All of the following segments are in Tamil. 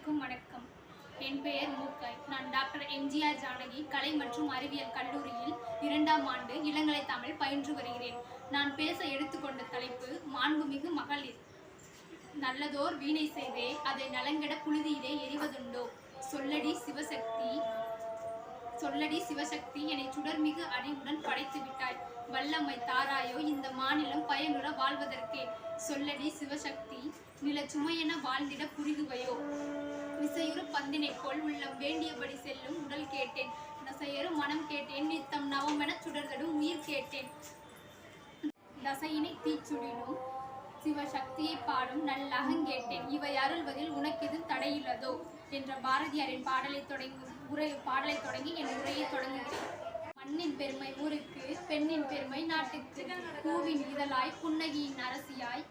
அனைவருக்கும் வணக்கம். என் பெயர் மூக்காய் நான் டாக்டர் எம்ஜிஆர் ஜானகி கலை மற்றும் அறிவியல் கல்லூரியில் இரண்டாம் ஆண்டு இளங்கலை தமிழ் பயின்று வருகிறேன். நான் பேச எடுத்துக்கொண்ட தலைப்பு மாண்புமிகு மகளிர். நல்லதோர் வீணை செய்தே அதை நலங்கெட புழுதியிலே எரிவதுண்டோ சொல்லடி சிவசக்தி. சொல்லடி சிவசக்தி என்னை சுடர்மிகு அறிவுடன் படைத்து விட்டாய் வல்லமை தாராயோ இந்த மாநிலம் பயனுற வாழ்வதற்கே. சொல்லடி சிவசக்தி நில சுமையென வாழ்ந்திட புரிதுவையோ விசையுறு பந்தினை போல் உள்ளம் வேண்டியபடி செல்லும் உடல் கேட்டேன். நசையரு மனம் கேட்டேன் நித்தம் நவமென சுடர்தடும் உயிர் கேட்டேன். தசையினை தீச்சுடினும் சிவசக்தியை பாடும் நல்லகங்கேட்டேன் இவை அருள்வதில் உனக்கெது தடையில்லதோ என்ற பாரதியாரின் பாடலை தொடங்கி உரை பாடலை தொடங்கி என் உரையை தொடங்குகிறேன். மண்ணின் பெருமை ஊருக்கு பெண்ணின் பெருமை நாட்டுக்கு பூவின் இதழாய் புன்னகியின் அரசியாய்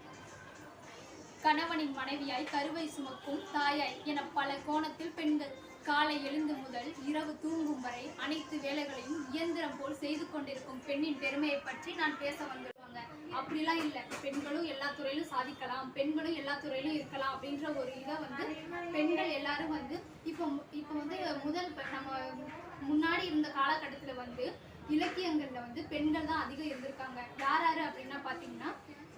கணவனின் மனைவியாய் கருவை சுமக்கும் தாயாய் என பல கோணத்தில் பெண்கள் காலை எழுந்து முதல் இரவு தூங்கும் வரை அனைத்து வேலைகளையும் இயந்திரம் போல் செய்து கொண்டிருக்கும் பெண்ணின் பெருமையை பற்றி நான் பேச வந்துடுவாங்க அப்படிலாம் இல்லை. பெண்களும் எல்லா துறையிலும் சாதிக்கலாம். பெண்களும் எல்லா துறையிலும் இருக்கலாம் அப்படின்ற ஒரு இதை வந்து பெண்கள் எல்லாரும் வந்து இப்போ இப்போ வந்து முதல் நம்ம முன்னாடி இருந்த காலகட்டத்தில் வந்து இலக்கியங்களில் வந்து பெண்கள் தான் அதிகம் இருந்திருக்காங்க. யார் யார் அப்படின்னா பார்த்தீங்கன்னா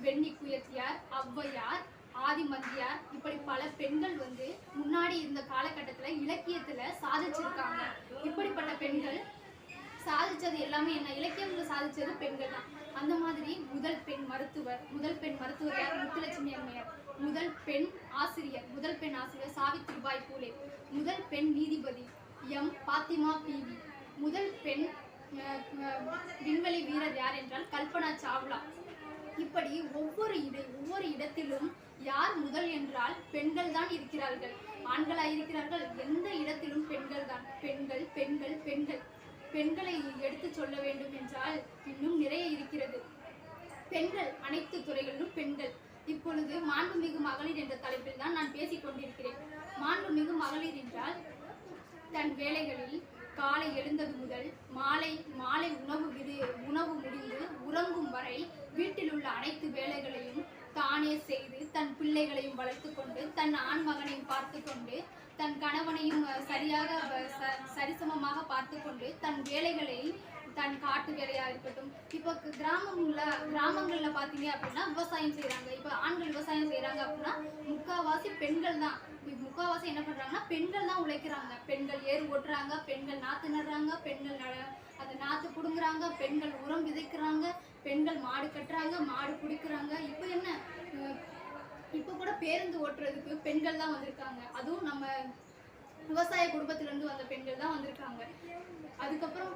வெண்ணி குயத்தியார் ஔவையார் ஆதிமந்தியார் இப்படி பல பெண்கள் வந்து முன்னாடி இருந்த காலகட்டத்தில் இலக்கியத்தில் சாதிச்சிருக்காங்க. சாதிச்சது எல்லாமே என்ன? இலக்கியங்களை சாதிச்சது பெண்கள் தான். அந்த மாதிரி முதல் பெண் மருத்துவர் முதல் பெண் மருத்துவர் யார்? முத்துலட்சுமி அம்மையார். முதல் பெண் ஆசிரியர் முதல் பெண் ஆசிரியர் சாவித்ரிபாய் பூலே. முதல் பெண் நீதிபதி எம். பாத்திமா பிவி முதல் பெண் விண்வெளி வீரர் யார் என்றால் கல்பனா சாவ்லா. இப்படி ஒவ்வொரு இட ஒவ்வொரு இடத்திலும் யார் முதல் என்றால் பெண்கள் தான் இருக்கிறார்கள். ஆண்களா இருக்கிறார்கள் எந்த இடத்திலும் பெண்கள் தான். பெண்கள் பெண்கள் பெண்கள். பெண்களை எடுத்து சொல்ல வேண்டும் என்றால் இன்னும் நிறைய இருக்கிறது. பெண்கள் அனைத்து துறைகளிலும் பெண்கள். இப்பொழுது மாண்புமிகு மகளிர் என்ற தலைப்பில் தான் நான் பேசிக் கொண்டிருக்கிறேன். மாண்புமிகு மகளிர் என்றால் தன் வேலைகளில் காலை எழுந்தது முதல் மாலை மாலை உணவு விடு உணவு முடிந்து உறங்கும் வரை வீட்டில் உள்ள அனைத்து வேலைகளையும் தானே செய்து தன் பிள்ளைகளையும் வளர்த்து கொண்டு தன் ஆண் மகனையும் பார்த்து கொண்டு தன் கணவனையும் சரியாக ச- சரிசமமாக பார்த்து கொண்டு தன் வேலைகளை தன் காட்டு வேலையா இருக்கட்டும். இப்போ க- கிராமங்கள்ல கிராமங்கள்ல பாத்தீங்க அப்படின்னா விவசாயம் செய்கிறாங்க இப்போ ஆண்கள் விவசாயம் செய்கிறாங்க அப்படின்னா முக்காவாசி பெண்கள் தான். முக்கால்வாசி முக்காவாசி என்ன பண்றாங்கன்னா பெண்கள் தான் உழைக்கிறாங்க. பெண்கள் ஏர் ஓட்டுறாங்க பெண்கள் நாத்து நடுறாங்க பெண்கள் நட- அது நாத்து புடுங்குறாங்க பெண்கள் உரம் விதைக்கிறாங்க பெண்கள் மாடு கட்டுறாங்க மாடு பிடிக்கிறாங்க. இப்போ என்ன இப்போ கூட பேருந்து ஓட்டுறதுக்கு பெண்கள் தான் வந்திருக்காங்க. அதுவும் நம்ம விவசாய குடும்பத்திலேருந்து வந்த பெண்கள் தான் வந்திருக்காங்க. அதுக்கப்புறம்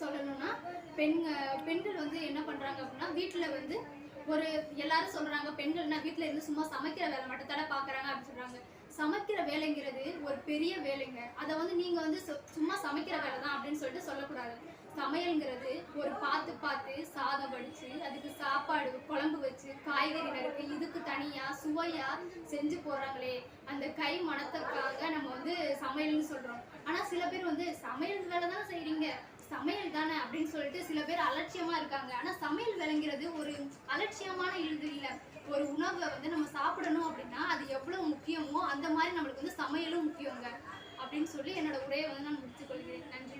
சொல்லணும்னா பெண் பெண்கள் வந்து என்ன பண்ணுறாங்க அப்படின்னா வீட்டில் வந்து ஒரு எல்லாரும் சொல்கிறாங்க பெண்கள்னா வீட்டில் இருந்து சும்மா சமைக்கிற வேலை மட்டும் தானே பார்க்குறாங்க அப்படின்னு சொல்கிறாங்க சமைக்கிற வேலைங்கிறது ஒரு பெரிய வேலைங்க. அதை வந்து நீங்கள் வந்து சும்மா சமைக்கிற வேலை தான் அப்படின்னு சொல்லிட்டு சொல்லக்கூடாது. சமையல்ங்கிறது ஒரு பார்த்து பார்த்து சாதம் வடிச்சு அதுக்கு சாப்பாடு குழம்பு வச்சு காய்கறி நறுக்கு இதுக்கு தனியா சுவையா செஞ்சு போடுறாங்களே. அந்த கை மணத்துக்காக நம்ம வந்து சமையல்னு சொல்றோம். ஆனா சில பேர் வந்து சமையல் வேலை தான் செய்றீங்க? சமையல் தானே அப்படின்னு சொல்லிட்டு சில பேர் அலட்சியமா இருக்காங்க. ஆனா சமையல் வேலைங்கிறது ஒரு அலட்சியமான இது இல்லை. ஒரு உணவை வந்து நம்ம சாப்பிடணும் அப்படின்னா அது எவ்வளவு முக்கியமோ அந்த மாதிரி நம்மளுக்கு வந்து சமையலும் முக்கியங்க அப்படின்னு சொல்லி என்னோட உரையை வந்து நான் முடித்துக் கொள்கிறேன். நன்றி